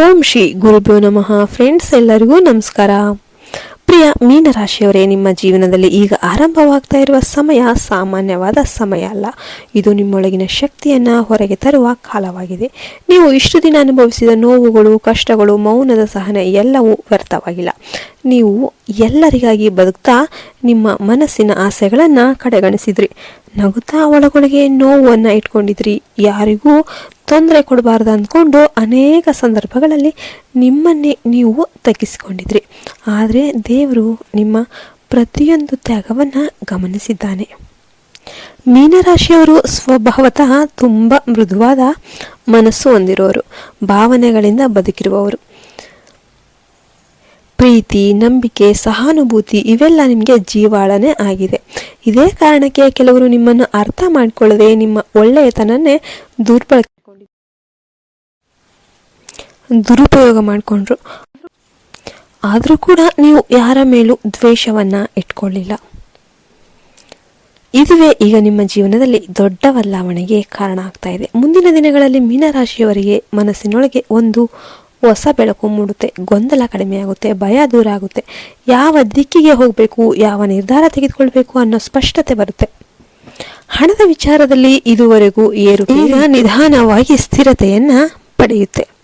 ಓಂ ಶ್ರೀ ಗುರುಭ್ಯೋ ನಮಃ. ಫ್ರೆಂಡ್ಸ್ ಎಲ್ಲರಿಗೂ ನಮಸ್ಕಾರ. ಪ್ರಿಯ ಮೀನರಾಶಿಯವರೇ, ನಿಮ್ಮ ಜೀವನದಲ್ಲಿ ಈಗ ಆರಂಭವಾಗ್ತಾ ಇರುವ ಸಮಯ ಸಾಮಾನ್ಯವಾದ ಸಮಯ ಅಲ್ಲ. ಇದು ನಿಮ್ಮೊಳಗಿನ ಶಕ್ತಿಯನ್ನು ಹೊರಗೆ ತರುವ ಕಾಲವಾಗಿದೆ. ನೀವು ಇಷ್ಟು ದಿನ ಅನುಭವಿಸಿದ ನೋವುಗಳು, ಕಷ್ಟಗಳು, ಮೌನದ ಸಹನೆ ಎಲ್ಲವೂ ವ್ಯರ್ಥವಾಗಿಲ್ಲ. ನೀವು ಎಲ್ಲರಿಗಾಗಿ ಬದುಕ್ತಾ ನಿಮ್ಮ ಮನಸ್ಸಿನ ಆಸೆಗಳನ್ನು ಕಡೆಗಣಿಸಿದ್ರಿ. ನಗುತ್ತಾ ಒಳಗೊಳಗೆ ನೋವನ್ನು ಇಟ್ಕೊಂಡಿದ್ರಿ. ಯಾರಿಗೂ ತೊಂದರೆ ಕೊಡಬಾರ್ದು ಅಂದ್ಕೊಂಡು ಅನೇಕ ಸಂದರ್ಭಗಳಲ್ಲಿ ನಿಮ್ಮನ್ನೇ ನೀವು ತಗ್ಗಿಸಿಕೊಂಡಿದ್ರಿ. ಆದರೆ ದೇವರು ನಿಮ್ಮ ಪ್ರತಿಯೊಂದು ತ್ಯಾಗವನ್ನು ಗಮನಿಸಿದ್ದಾನೆ. ಮೀನರಾಶಿಯವರು ಸ್ವಭಾವತಃ ತುಂಬ ಮೃದುವಾದ ಮನಸ್ಸು ಹೊಂದಿರೋರು, ಭಾವನೆಗಳಿಂದ ಬದುಕಿರುವವರು. ಪ್ರೀತಿ, ನಂಬಿಕೆ, ಸಹಾನುಭೂತಿ ಇವೆಲ್ಲ ನಿಮಗೆ ಜೀವಾಳನೆ ಆಗಿದೆ. ಇದೇ ಕಾರಣಕ್ಕೆ ಕೆಲವರು ನಿಮ್ಮನ್ನು ಅರ್ಥ ಮಾಡಿಕೊಳ್ಳದೆ ನಿಮ್ಮ ಒಳ್ಳೆಯತನನ್ನೇ ದುರ್ಬಳಕೆ ದುರುಪಯೋಗ ಮಾಡಿಕೊಂಡ್ರು. ಆದರೂ ಕೂಡ ನೀವು ಯಾರ ಮೇಲೂ ದ್ವೇಷವನ್ನು ಇಟ್ಕೊಳ್ಳಿಲ್ಲ. ಇದುವೇ ಈಗ ನಿಮ್ಮ ಜೀವನದಲ್ಲಿ ದೊಡ್ಡ ಬದಲಾವಣೆಗೆ ಕಾರಣ ಆಗ್ತಾ ಇದೆ. ಮುಂದಿನ ದಿನಗಳಲ್ಲಿ ಮೀನರಾಶಿಯವರಿಗೆ ಮನಸ್ಸಿನೊಳಗೆ ಒಂದು ಹೊಸ ಬೆಳಕು ಮೂಡುತ್ತೆ. ಗೊಂದಲ ಕಡಿಮೆ ಆಗುತ್ತೆ, ಭಯ ದೂರ ಆಗುತ್ತೆ. ಯಾವ ದಿಕ್ಕಿಗೆ ಹೋಗಬೇಕು, ಯಾವ ನಿರ್ಧಾರ ತೆಗೆದುಕೊಳ್ಬೇಕು ಅನ್ನೋ ಸ್ಪಷ್ಟತೆ ಬರುತ್ತೆ. ಹಣದ ವಿಚಾರದಲ್ಲಿ ಇದುವರೆಗೂ ಏರು ಈಗ ನಿಧಾನವಾಗಿ ಸ್ಥಿರತೆಯನ್ನು ಪಡೆಯುತ್ತೆ.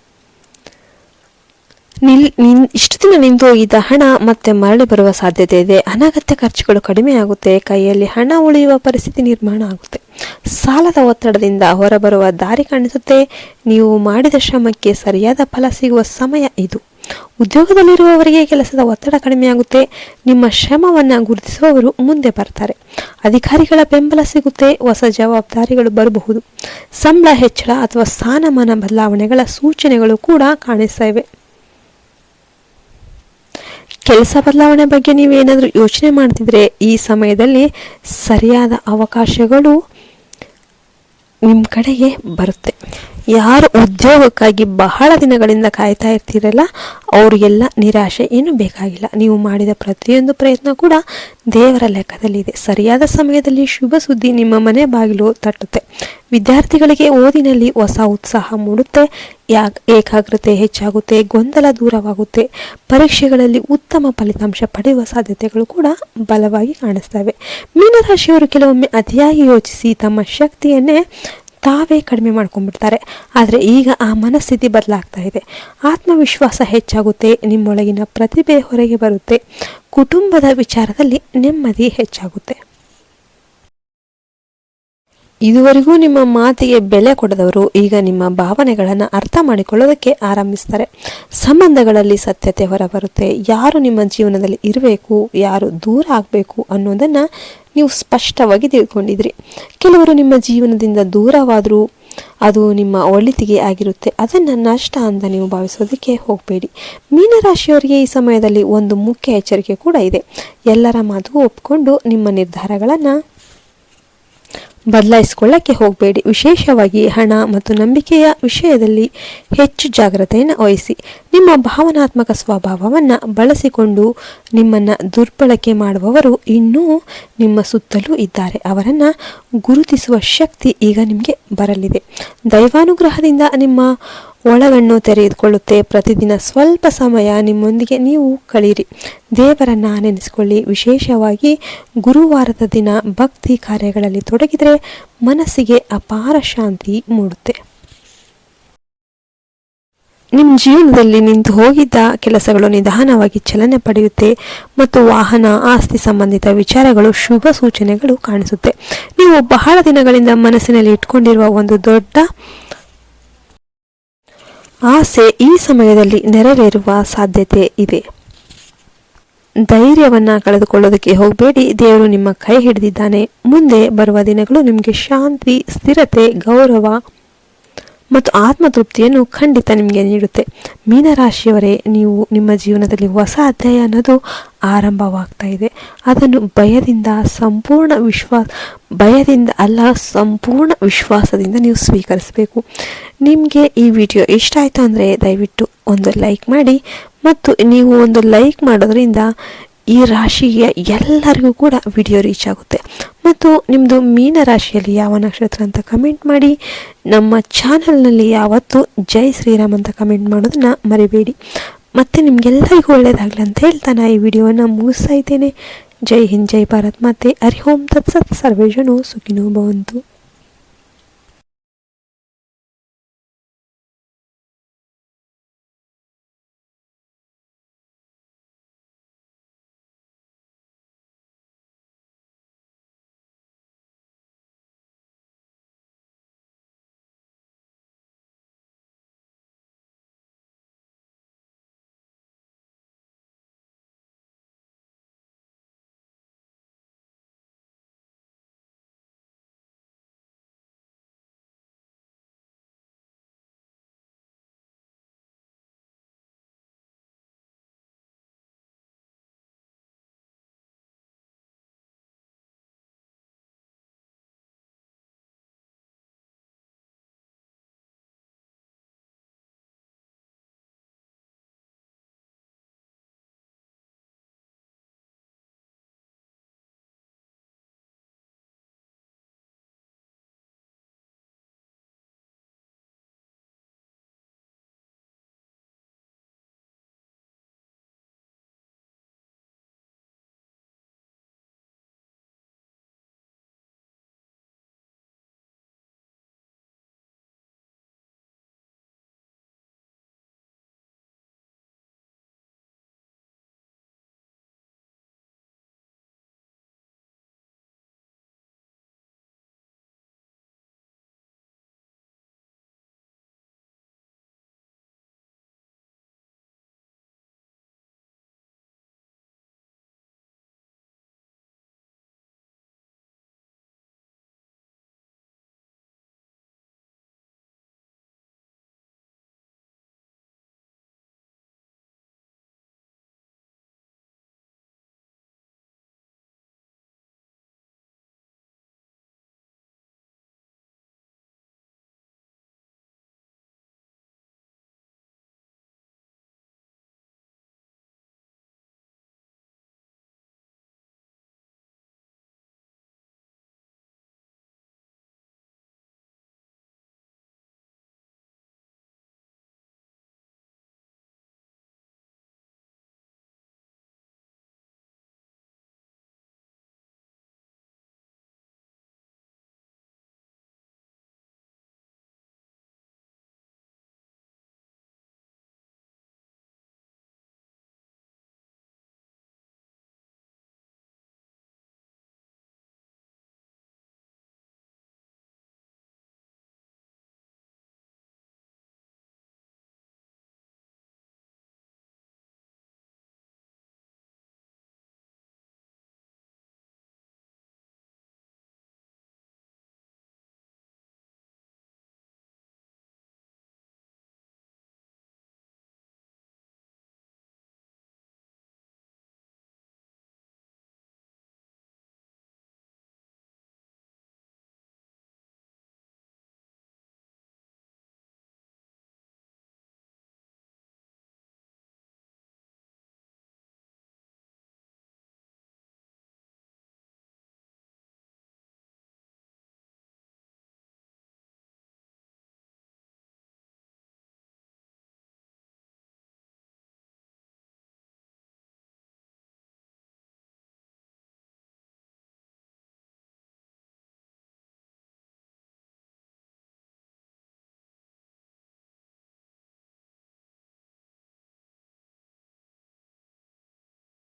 ನಿಲ್, ನಿನ್, ಇಷ್ಟು ದಿನ ನಿಂತು ಹೋಗಿದ್ದ ಹಣ ಮತ್ತೆ ಮರಳಿ ಬರುವ ಸಾಧ್ಯತೆ ಇದೆ. ಅನಗತ್ಯ ಖರ್ಚುಗಳು ಕಡಿಮೆ ಆಗುತ್ತೆ. ಕೈಯಲ್ಲಿ ಹಣ ಉಳಿಯುವ ಪರಿಸ್ಥಿತಿ ನಿರ್ಮಾಣ ಆಗುತ್ತೆ. ಸಾಲದ ಒತ್ತಡದಿಂದ ಹೊರಬರುವ ದಾರಿ ಕಾಣಿಸುತ್ತೆ. ನೀವು ಮಾಡಿದ ಶ್ರಮಕ್ಕೆ ಸರಿಯಾದ ಫಲ ಸಿಗುವ ಸಮಯ ಇದು. ಉದ್ಯೋಗದಲ್ಲಿರುವವರಿಗೆ ಕೆಲಸದ ಒತ್ತಡ ಕಡಿಮೆಯಾಗುತ್ತೆ ನಿಮ್ಮ ಶ್ರಮವನ್ನು ಗುರುತಿಸುವವರು ಮುಂದೆ ಬರ್ತಾರೆ. ಅಧಿಕಾರಿಗಳ ಬೆಂಬಲ ಸಿಗುತ್ತೆ. ಹೊಸ ಜವಾಬ್ದಾರಿಗಳು ಬರಬಹುದು. ಸಂಬಳ ಹೆಚ್ಚಳ ಅಥವಾ ಸ್ಥಾನಮಾನ ಬದಲಾವಣೆಗಳ ಸೂಚನೆಗಳು ಕೂಡ ಕಾಣಿಸ್ತಾ ಇವೆ. ಕೆಲಸ ಬದಲಾವಣೆ ಬಗ್ಗೆ ನೀವೇನಾದರೂ ಯೋಚನೆ ಮಾಡ್ತಿದ್ರೆ ಈ ಸಮಯದಲ್ಲಿ ಸರಿಯಾದ ಅವಕಾಶಗಳು ನಿಮ್ಮ ಕಡೆಗೆ ಬರುತ್ತೆ. ಯಾರು ಉದ್ಯೋಗಕ್ಕಾಗಿ ಬಹಳ ದಿನಗಳಿಂದ ಕಾಯ್ತಾ ಇರ್ತೀರಲ್ಲ, ಅವರಿಗೆಲ್ಲ ನಿರಾಶೆ ಏನು ಬೇಕಾಗಿಲ್ಲ. ನೀವು ಮಾಡಿದ ಪ್ರತಿಯೊಂದು ಪ್ರಯತ್ನ ಕೂಡ ದೇವರ ಲೆಕ್ಕದಲ್ಲಿದೆ ಸರಿಯಾದ ಸಮಯದಲ್ಲಿ ಶುಭ ಸುದ್ದಿ ನಿಮ್ಮ ಮನೆ ಬಾಗಿಲು ತಟ್ಟುತ್ತೆ. ವಿದ್ಯಾರ್ಥಿಗಳಿಗೆ ಓದಿನಲ್ಲಿ ಹೊಸ ಉತ್ಸಾಹ ಮೂಡುತ್ತೆ. ಯಾ ಏಕಾಗ್ರತೆ ಹೆಚ್ಚಾಗುತ್ತೆ, ಗೊಂದಲ ದೂರವಾಗುತ್ತೆ. ಪರೀಕ್ಷೆಗಳಲ್ಲಿ ಉತ್ತಮ ಫಲಿತಾಂಶ ಪಡೆಯುವ ಸಾಧ್ಯತೆಗಳು ಕೂಡ ಬಲವಾಗಿ ಕಾಣಿಸ್ತವೆ. ಮೀನರಾಶಿಯವರು ಕೆಲವೊಮ್ಮೆ ಅತಿಯಾಗಿ ಯೋಚಿಸಿ ತಮ್ಮ ಶಕ್ತಿಯನ್ನೇ ತಾವೇ ಕಡಿಮೆ ಮಾಡ್ಕೊಂಡ್ಬಿಡ್ತಾರೆ. ಆದರೆ ಈಗ ಆ ಮನಸ್ಥಿತಿ ಬದಲಾಗ್ತಾ ಇದೆ. ಆತ್ಮವಿಶ್ವಾಸ ಹೆಚ್ಚಾಗುತ್ತೆ, ನಿಮ್ಮೊಳಗಿನ ಪ್ರತಿಭೆ ಹೊರಗೆ ಬರುತ್ತೆ. ಕುಟುಂಬದ ವಿಚಾರದಲ್ಲಿ ನೆಮ್ಮದಿ ಹೆಚ್ಚಾಗುತ್ತೆ. ಇದುವರೆಗೂ ನಿಮ್ಮ ಮಾತಿಗೆ ಬೆಲೆ ಕೊಡದವರು ಈಗ ನಿಮ್ಮ ಭಾವನೆಗಳನ್ನು ಅರ್ಥ ಮಾಡಿಕೊಳ್ಳೋದಕ್ಕೆ ಆರಂಭಿಸ್ತಾರೆ. ಸಂಬಂಧಗಳಲ್ಲಿ ಸತ್ಯತೆ ಹೊರಬರುತ್ತೆ. ಯಾರು ನಿಮ್ಮ ಜೀವನದಲ್ಲಿ ಇರಬೇಕು, ಯಾರು ದೂರ ಆಗಬೇಕು ಅನ್ನೋದನ್ನು ನೀವು ಸ್ಪಷ್ಟವಾಗಿ ತಿಳ್ಕೊಂಡಿದ್ರಿ. ಕೆಲವರು ನಿಮ್ಮ ಜೀವನದಿಂದ ದೂರವಾದರೂ ಅದು ನಿಮ್ಮ ಒಳಿತಿಗೆ ಆಗಿರುತ್ತೆ. ಅದನ್ನು ನಷ್ಟ ಅಂತ ನೀವು ಭಾವಿಸೋದಕ್ಕೆ ಹೋಗಬೇಡಿ. ಮೀನರಾಶಿಯವರಿಗೆ ಈ ಸಮಯದಲ್ಲಿ ಒಂದು ಮುಖ್ಯ ಎಚ್ಚರಿಕೆ ಕೂಡ ಇದೆ. ಎಲ್ಲರ ಮಾತು ಒಪ್ಕೊಂಡು ನಿಮ್ಮ ನಿರ್ಧಾರಗಳನ್ನು ಬದಲಾಯಿಸಿಕೊಳ್ಳಕ್ಕೆ ಹೋಗಬೇಡಿ. ವಿಶೇಷವಾಗಿ ಹಣ ಮತ್ತು ನಂಬಿಕೆಯ ವಿಷಯದಲ್ಲಿ ಹೆಚ್ಚು ಜಾಗ್ರತೆಯನ್ನು ವಹಿಸಿ. ನಿಮ್ಮ ಭಾವನಾತ್ಮಕ ಸ್ವಭಾವವನ್ನು ಬಳಸಿಕೊಂಡು ನಿಮ್ಮನ್ನು ದುರ್ಬಳಕೆ ಮಾಡುವವರು ಇನ್ನೂ ನಿಮ್ಮ ಸುತ್ತಲೂ ಇದ್ದಾರೆ. ಅವರನ್ನು ಗುರುತಿಸುವ ಶಕ್ತಿ ಈಗ ನಿಮಗೆ ಬರಲಿದೆ. ದೈವಾನುಗ್ರಹದಿಂದ ನಿಮ್ಮ ಒಳಗಣ್ಣು ತೆರೆದುಕೊಳ್ಳುತ್ತೆ. ಪ್ರತಿದಿನ ಸ್ವಲ್ಪ ಸಮಯ ನಿಮ್ಮೊಂದಿಗೆ ನೀವು ಕಳೀರಿ. ದೇವರನ್ನ ನೆನೆಸಿಕೊಳ್ಳಿ. ವಿಶೇಷವಾಗಿ ಗುರುವಾರದ ದಿನ ಭಕ್ತಿ ಕಾರ್ಯಗಳಲ್ಲಿ ತೊಡಗಿದರೆ ಮನಸ್ಸಿಗೆ ಅಪಾರ ಶಾಂತಿ ಮೂಡುತ್ತೆ. ನಿಮ್ಮ ಜೀವನದಲ್ಲಿ ನಿಂತು ಹೋಗಿದ್ದ ಕೆಲಸಗಳು ನಿಧಾನವಾಗಿ ಚಲನೆ ಪಡೆಯುತ್ತೆ ಮತ್ತು ವಾಹನ, ಆಸ್ತಿ ಸಂಬಂಧಿತ ವಿಚಾರಗಳು, ಶುಭ ಸೂಚನೆಗಳು ಕಾಣಿಸುತ್ತೆ. ನೀವು ಬಹಳ ದಿನಗಳಿಂದ ಮನಸ್ಸಿನಲ್ಲಿ ಇಟ್ಕೊಂಡಿರುವ ಒಂದು ದೊಡ್ಡ ಆಸೆ ಈ ಸಮಯದಲ್ಲಿ ನೆರವೇರುವ ಸಾಧ್ಯತೆ ಇದೆ. ಧೈರ್ಯವನ್ನ ಕಳೆದುಕೊಳ್ಳೋದಕ್ಕೆ ಹೋಗಬೇಡಿ. ದೇವರು ನಿಮ್ಮ ಕೈ ಹಿಡಿದಿದ್ದಾನೆ. ಮುಂದೆ ಬರುವ ದಿನಗಳು ನಿಮಗೆ ಶಾಂತಿ, ಸ್ಥಿರತೆ, ಗೌರವ ಮತ್ತು ಆತ್ಮತೃಪ್ತಿಯನ್ನು ಖಂಡಿತ ನಿಮಗೆ ನೀಡುತ್ತೆ. ಮೀನರಾಶಿಯವರೇ, ನೀವು ನಿಮ್ಮ ಜೀವನದಲ್ಲಿ ಹೊಸ ಅಧ್ಯಾಯ ಅನ್ನೋದು ಆರಂಭವಾಗ್ತಾ ಇದೆ. ಅದನ್ನು ಭಯದಿಂದ ಸಂಪೂರ್ಣ ವಿಶ್ವಾಸ, ಭಯದಿಂದ ಅಲ್ಲ, ಸಂಪೂರ್ಣ ವಿಶ್ವಾಸದಿಂದ ನೀವು ಸ್ವೀಕರಿಸಬೇಕು. ನಿಮಗೆ ಈ ವಿಡಿಯೋ ಇಷ್ಟ ಆಯಿತು ಅಂದರೆ ದಯವಿಟ್ಟು ಒಂದು ಲೈಕ್ ಮಾಡಿ ಮತ್ತು ನೀವು ಒಂದು ಲೈಕ್ ಮಾಡೋದ್ರಿಂದ ಈ ರಾಶಿಗೆ ಎಲ್ಲರಿಗೂ ಕೂಡ ವಿಡಿಯೋ ರೀಚ್ ಆಗುತ್ತೆ. ಮತ್ತು ನಿಮ್ಮದು ಮೀನ ರಾಶಿಯಲ್ಲಿ ಯಾವ ನಕ್ಷತ್ರ ಅಂತ ಕಮೆಂಟ್ ಮಾಡಿ. ನಮ್ಮ ಚಾನಲ್ನಲ್ಲಿ ಯಾವತ್ತು ಜೈ ಶ್ರೀರಾಮ್ ಅಂತ ಕಮೆಂಟ್ ಮಾಡೋದನ್ನ ಮರಿಬೇಡಿ. ಮತ್ತು ನಿಮಗೆಲ್ಲರಿಗೂ ಒಳ್ಳೆಯದಾಗಲಿ ಅಂತ ಹೇಳ್ತಾ ನಾ ಈ ವಿಡಿಯೋವನ್ನು ಮುಗಿಸ್ತಾ ಇದ್ದೇನೆ. ಜೈ ಹಿಂದ್, ಜೈ ಭಾರತ್. ಮಾತೆ ಓಂ, ತತ್ಸತ್ ಸರ್ವೇ ಸುಖಿನೋ ಭವಂತು.